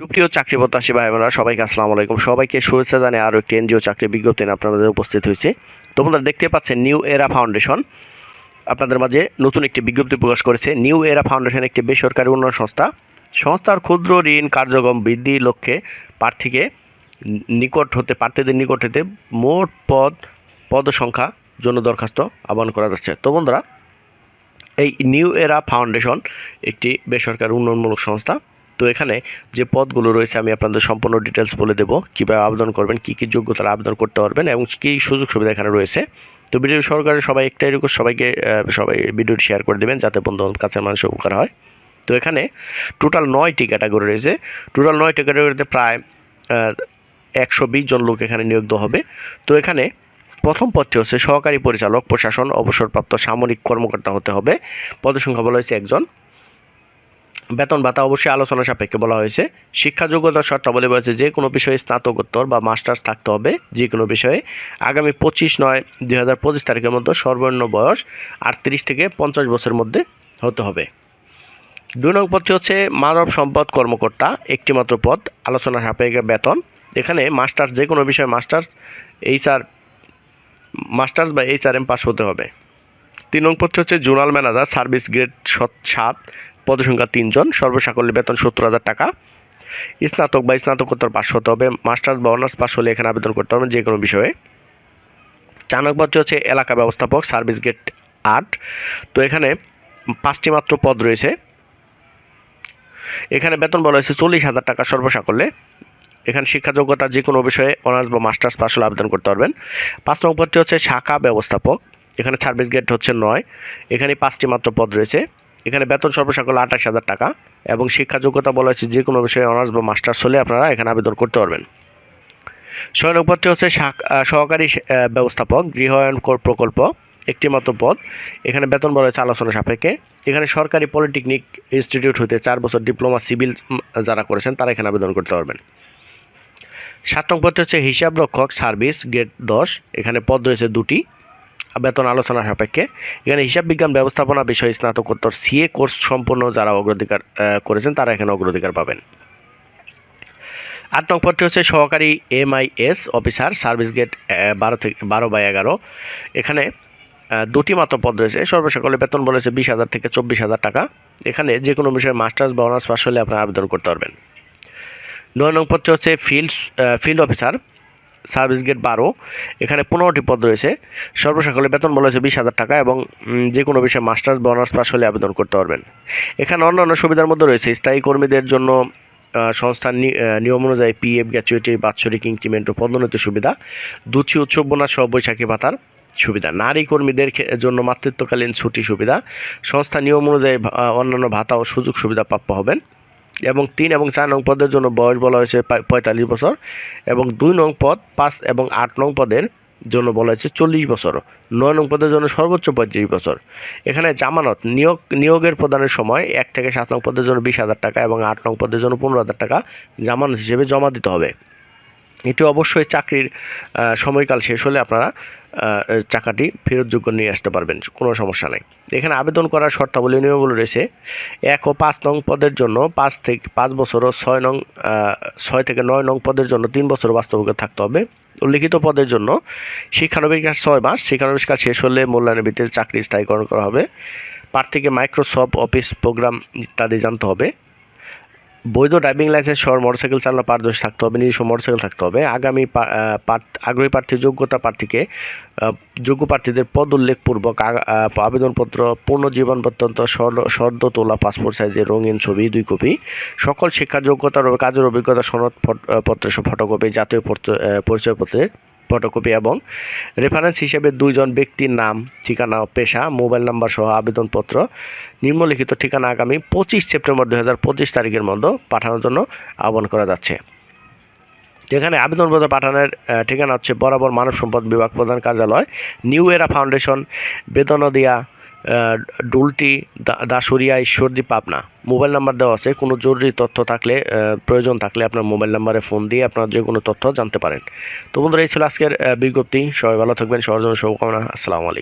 সুপ্রিয় চাকরি প্রত্যাশী ভাই বোনেরা সবাইকে আসসালামু আলাইকুম। সবাইকে শুভেচ্ছা জানিয়ে আরও একটি এনজিও চাকরি বিজ্ঞপ্তি আপনাদের উপস্থিত হয়েছে। তোমরা দেখতে পাচ্ছেন নিউ এরা ফাউন্ডেশন। আপনাদের মাঝে নতুন একটি বিজ্ঞপ্তি প্রকাশ করেছে। নিউ এরা ফাউন্ডেশন একটি বেসরকারি উন্নয়ন সংস্থা। সংস্থার ক্ষুদ্র ঋণ কার্যক্রম বৃদ্ধি লক্ষ্যে প্রার্থীকে নিকট হতে, প্রার্থীদের নিকট হতে মোট পদ পদ সংখ্যা জন্য দরখাস্ত আহ্বান করা যাচ্ছে। তো বন্ধুরা, এই নিউ এরা ফাউন্ডেশন একটি বেসরকারি উন্নয়নমূলক সংস্থা। তো এখানে যে পদগুলো রয়েছে, আমি আপনাদের সম্পূর্ণ ডিটেলস বলে দেবো। কীভাবে আবেদন করবেন, কী কী যোগ্যতার আবেদন করতে পারবেন এবং কী সুযোগ সুবিধা এখানে রয়েছে। তো ভিডিও সরকারের সবাই একটাই রিকোয়েস্ট সবাইকে সবাই ভিডিওটি শেয়ার করে দেবেন, যাতে বন্ধু কাছের মানুষের উপকার হয়। তো এখানে টোটাল নয়টি ক্যাটাগরি রয়েছে। টোটাল নয়টি ক্যাটাগরিতে প্রায় একশো বিশ জন লোক এখানে নিয়োগ হবে। তো এখানে প্রথম পদটি হচ্ছে সহকারী পরিচালক, প্রশাসন, অবসরপ্রাপ্ত সামরিক কর্মকর্তা হতে হবে। পদসংখ্যা বলা হয়েছে একজন। বেতন ভাতা অবশ্যই আলোচনা সাপেক্ষে বলা হয়েছে। শিক্ষা যোগ্যতার শর্তাবলী বলেছে যে কোনো বিষয়ে স্নাতকোত্তর বা মাস্টার্স থাকতে হবে যে কোনো বিষয়ে। আগামী পঁচিশ নয় দুই হাজার পঁচিশ তারিখের মধ্যে সর্বনিম্ন বয়স আটত্রিশ থেকে পঞ্চাশ বছরের মধ্যে হতে হবে। দুই নং পদটি হচ্ছে মানব সম্পদ কর্মকর্তা, একটিমাত্র পদ, আলোচনা সাপেক্ষে বেতন। এখানে মাস্টার্স, যে কোনো বিষয়ে মাস্টার্স, এইচআর, মাস্টার্স বা এইচআরএম পাস হতে হবে। তিন নং পদটি হচ্ছে জোনাল ম্যানেজার, সার্ভিস গ্রেড সাত পদসংখ্যা তিনজন, সর্বসাকল্য বেতন সত্তর হাজার টাকা। স্নাতক বা স্নাতকোত্তর পাস হতে হবে, মাস্টার্স বা অনার্স পাস হলে এখানে আবেদন করতে হবে যে কোনো বিষয়ে নং হচ্ছে এলাকা ব্যবস্থাপক, সার্ভিস গেট আট। তো এখানে পাঁচটি মাত্র পদ রয়েছে। এখানে বেতন বলা হয়েছে চল্লিশ হাজার টাকা সর্বসাকল্যে। এখানে শিক্ষা যোগ্যতা যে কোনো বিষয়ে অনার্স বা মাস্টার্স পাস হলে আবেদন করতে পারবেন। পাঁচ নং পদটি হচ্ছে শাখা ব্যবস্থাপক, এখানে সার্ভিস গেট হচ্ছে নয়। এখানে পাঁচটি মাত্র পদ রয়েছে। এখানে বেতন সর্বসাকল্য আঠাশ হাজার টাকা এবং শিক্ষা যোগ্যতা বলা হয়েছে যে কোনো বিষয়ে অনার্স বা মাস্টার্স হলে আপনারা এখানে আবেদন করতে পারবেন। ছয় পদটি হচ্ছে সহকারী ব্যবস্থাপক, গৃহায়ন প্রকল্প একটি মাত্র পদ। এখানে বেতন বলা হয়েছে আলোচনা সাপেক্ষে। এখানে সরকারি পলিটেকনিক ইনস্টিটিউট হতে চার বছর ডিপ্লোমা সিভিল যারা করেছেন, তারা এখানে আবেদন করতে পারবেন। সাত নং পদটি হচ্ছে হিসাবরক্ষক সার্ভিস, গেট দশ। এখানে পদ রয়েছে দুটি। বেতন আলোচনা সাপেক্ষে। এখানে হিসাব বিজ্ঞান ব্যবস্থাপনা বিষয়ে স্নাতকোত্তর সিএ কোর্স সম্পন্ন যারা অগ্রাধিকার করেছেন, তারা এখানে অগ্রাধিকার পাবেন। আট নং পদটি হচ্ছে সহকারী এমআইএস অফিসার, সার্ভিস গেট বারো থেকে, বারো বাই এগারো। এখানে দুটি মাত্র পদ রয়েছে। সর্বসকলে বেতন বলেছে বিশ হাজার থেকে চব্বিশ হাজার টাকা। এখানে যে কোনো বিষয়ে মাস্টার্স বা অনার্স পাস হলে আপনারা আবেদন করতে পারবেন। নয় নং পদটি হচ্ছে ফিল্ড ফিল্ড অফিসার। সার্ভিস গেট বারো, এখানে পনেরোটি পদ রয়েছে। সর্বসকলে বেতন বলা হয়েছে বিশ হাজার টাকা এবং যে কোনো বিষয়ে মাস্টার্স বা অনার্স পাস হলে আবেদন করতে পারবেন। এখানে অন্যান্য সুবিধার মধ্যে রয়েছে, স্থায়ী কর্মীদের জন্য সংস্থার নিয়ম অনুযায়ী পিএফ গ্র্যাচুইটি বাৎসরিক ইনক্রিমেন্ট ও পদোন্নতি সুবিধা দুচি উৎসব বোনাস সহ বৈশাখী ভাতার সুবিধা। নারী কর্মীদের জন্য মাতৃত্বকালীন ছুটি সুবিধা সংস্থা নিয়ম অনুযায়ী অন্যান্য ভাতা ও সুযোগ সুবিধা প্রাপ্য হবেন। এবং তিন এবং চার নং পদের জন্য বয়স বলা হয়েছে পঁয়তাল্লিশ বছর এবং দুই নং পদ, পাঁচ এবং আট নং পদের জন্য বলা হয়েছে চল্লিশ বছর। নয় নং পদের জন্য সর্বোচ্চ পঁয়ত্রিশ বছর। এখানে জামানত, নিয়োগ, নিয়োগের প্রদানের সময় এক থেকে সাত নং পদের জন্য বিশ হাজার টাকা এবং আট নং পদের জন্য পনেরো হাজার টাকা জামানত হিসেবে জমা দিতে হবে। এটি অবশ্যই চাকরির সময়কাল শেষ হলে আপনারা চাকাটি ফেরতযোগ্য নিয়ে আসতে পারবেন, কোনো সমস্যা নেই। এখানে আবেদন করার শর্তাবলী নিয়মগুলো রয়েছে, এক ও পাঁচ নং পদের জন্য পাঁচ থেকে পাঁচ বছর ও ছয় নং ছয় থেকে নয় নং পদের জন্য তিন বছর বাস্তবকে থাকতে হবে। উল্লিখিত পদের জন্য শিক্ষানবিক কাজ ছয় মাস শিক্ষানবিক কাজ শেষ হলে মূল্যায়নের ভিত্তিতে চাকরি স্থায়ীকরণ করা হবে। প্রার্থীকে মাইক্রোসফট অফিস প্রোগ্রাম ইত্যাদি জানতে হবে। বৈধ ড্রাইভিং লাইসেন্স সহ মোটরসাইকেল চালানো পারদর্শী থাকতে হবে, নিজস্ব মোটরসাইকেল থাকতে হবে। আগামী আগ্রহী প্রার্থী, যোগ্যতা প্রার্থীকে যোগ্য প্রার্থীদের পদ উল্লেখপূর্বক আবেদনপত্র, পূর্ণ জীবন পর্যন্ত সদ্য তোলা পাসপোর্ট সাইজের রঙিন ছবি, দুই কপি, সকল শিক্ষার যোগ্যতার কাজের অভিজ্ঞতা সনদ সব ফটোকপি জাতীয় পত্র- পরিচয়পত্রের ফটোকপি এবং রেফারেন্স হিসেবে দুইজন ব্যক্তির নাম, ঠিকানা পেশা, মোবাইল নাম্বার সহ আবেদনপত্র নিম্নলিখিত ঠিকানা আগামী পঁচিশ সেপ্টেম্বর দু হাজার পঁচিশ তারিখের মধ্যে পাঠানোর জন্য আহ্বান করা যাচ্ছে। এখানে আবেদনপত্র পাঠানোর ঠিকানা হচ্ছে বরাবর মানব সম্পদ বিভাগ প্রধান কার্যালয়, নিউ এরা ফাউন্ডেশন, বেদনদিয়া ডুলটি দাসুরিয়া ঈশ্বরদী পাবনা। মোবাইল নাম্বার দেওয়া আছে। কোনো জরুরি তথ্য থাকলে প্রয়োজন থাকলে আপনার মোবাইল নাম্বারে ফোন দিয়ে আপনার যে কোনো তথ্য জানতে পারেন। তো বন্ধুরা, এই ছিল আজকের বিজ্ঞপ্তি। সবাই ভালো থাকবেন। সবার জন্য শুভকামনা। আসসালামু